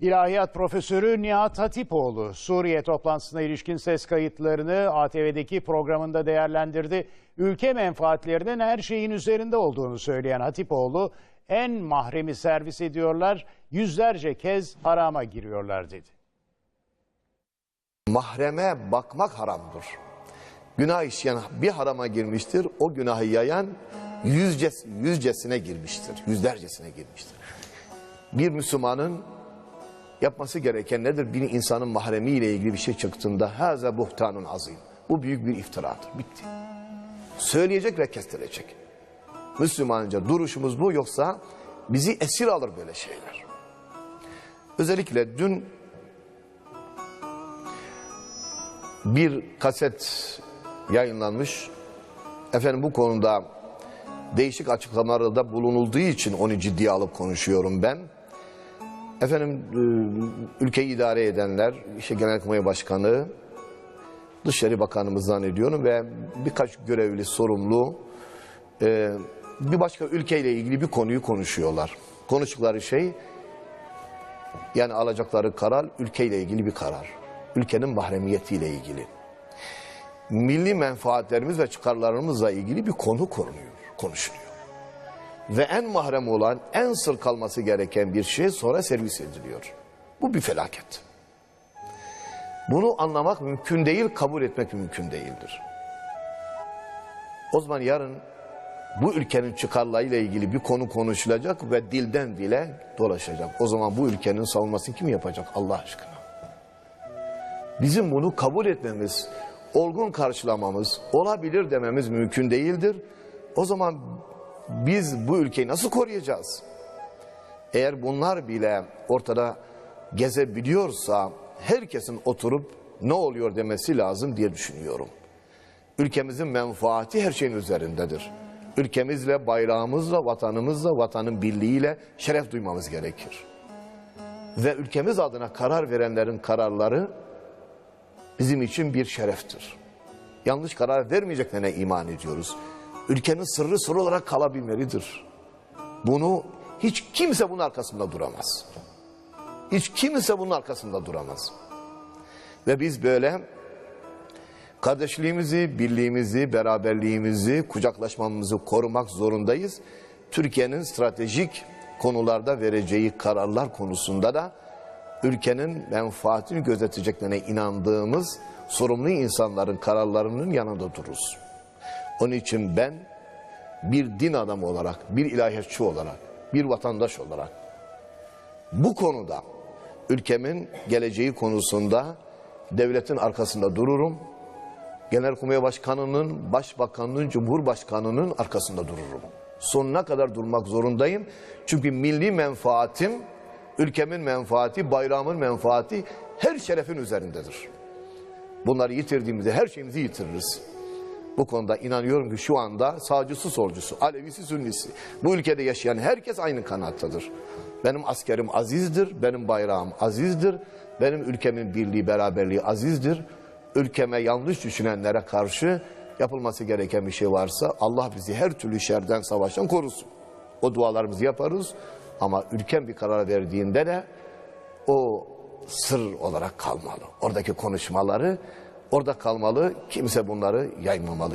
İlahiyat Profesörü Nihat Hatipoğlu, Suriye toplantısına ilişkin ses kayıtlarını ATV'deki programında değerlendirdi. Ülke menfaatlerinin her şeyin üzerinde olduğunu söyleyen Hatipoğlu, en mahremi servis ediyorlar, yüzlerce kez harama giriyorlar dedi. Mahreme bakmak haramdır. Günah işleyen bir harama girmiştir. O günahı yayan yüzces, yüzcesine girmiştir. Yüzlercesine girmiştir. Bir Müslümanın yapması gereken nedir? Bir insanın mahremiyle ilgili bir şey çıktığında haza buhtanun azim. Bu büyük bir iftiradır. Bitti. Söyleyecek ve kestirecek. Müslümanca duruşumuz bu yoksa bizi esir alır böyle şeyler. Özellikle dün bir kaset yayınlanmış. Efendim bu konuda değişik açıklamalarda bulunulduğu için onu ciddiye alıp konuşuyorum ben. Efendim e, ülkeyi idare edenler, işte Genelkurmay Başkanı, Dışişleri Bakanımız zannediyorum ve birkaç görevli sorumlu e, bir başka ülkeyle ilgili bir konuyu konuşuyorlar. Konuştukları şey yani alacakları karar ülkeyle ilgili bir karar. Ülkenin mahremiyetiyle ilgili. Milli menfaatlerimiz ve çıkarlarımızla ilgili bir konu konuyor, konuşuluyor. Ve en mahrem olan, en sır kalması gereken bir şey sonra servis ediliyor. Bu bir felaket. Bunu anlamak mümkün değil, kabul etmek mümkün değildir. O zaman yarın bu ülkenin çıkarlarıyla ilgili bir konu konuşulacak ve dilden dile dolaşacak. O zaman bu ülkenin savunmasını kim yapacak Allah aşkına? Bizim bunu kabul etmemiz, olgun karşılamamız, olabilir dememiz mümkün değildir. O zaman biz bu ülkeyi nasıl koruyacağız? Eğer bunlar bile ortada gezebiliyorsa herkesin oturup ne oluyor demesi lazım diye düşünüyorum. Ülkemizin menfaati her şeyin üzerindedir. Ülkemizle, bayrağımızla, vatanımızla, vatanın birliğiyle şeref duymamız gerekir. Ve ülkemiz adına karar verenlerin kararları bizim için bir şereftir. Yanlış karar vermeyeceklerine iman ediyoruz. Ülkenin sırrı sır olarak kalabilmelidir. Bunu hiç kimse bunun arkasında duramaz. Hiç kimse bunun arkasında duramaz. Ve biz böyle kardeşliğimizi, birliğimizi, beraberliğimizi, kucaklaşmamızı korumak zorundayız. Türkiye'nin stratejik konularda vereceği kararlar konusunda da ülkenin menfaatini gözeteceklerine inandığımız sorumlu insanların kararlarının yanında dururuz. Onun için ben bir din adamı olarak, bir ilahiyatçı olarak, bir vatandaş olarak bu konuda ülkemin geleceği konusunda devletin arkasında dururum. Genelkurmay Başkanı'nın, Başbakanı'nın, Cumhurbaşkanı'nın arkasında dururum. Sonuna kadar durmak zorundayım. Çünkü milli menfaatim, ülkemin menfaati, bayrağımın menfaati her şerefin üzerindedir. Bunları yitirdiğimizde her şeyimizi yitiririz. Bu konuda inanıyorum ki şu anda sağcısı solcusu, Alevisi Sünnisi bu ülkede yaşayan herkes aynı kanaattadır. Benim askerim azizdir, benim bayrağım azizdir, benim ülkemin birliği beraberliği azizdir. Ülkeme yanlış düşünenlere karşı yapılması gereken bir şey varsa Allah bizi her türlü şerden savaştan korusun. O dualarımızı yaparız ama ülkem bir karar verdiğinde de o sır olarak kalmalı. Oradaki konuşmaları orada kalmalı. Kimse bunları yaymamalı.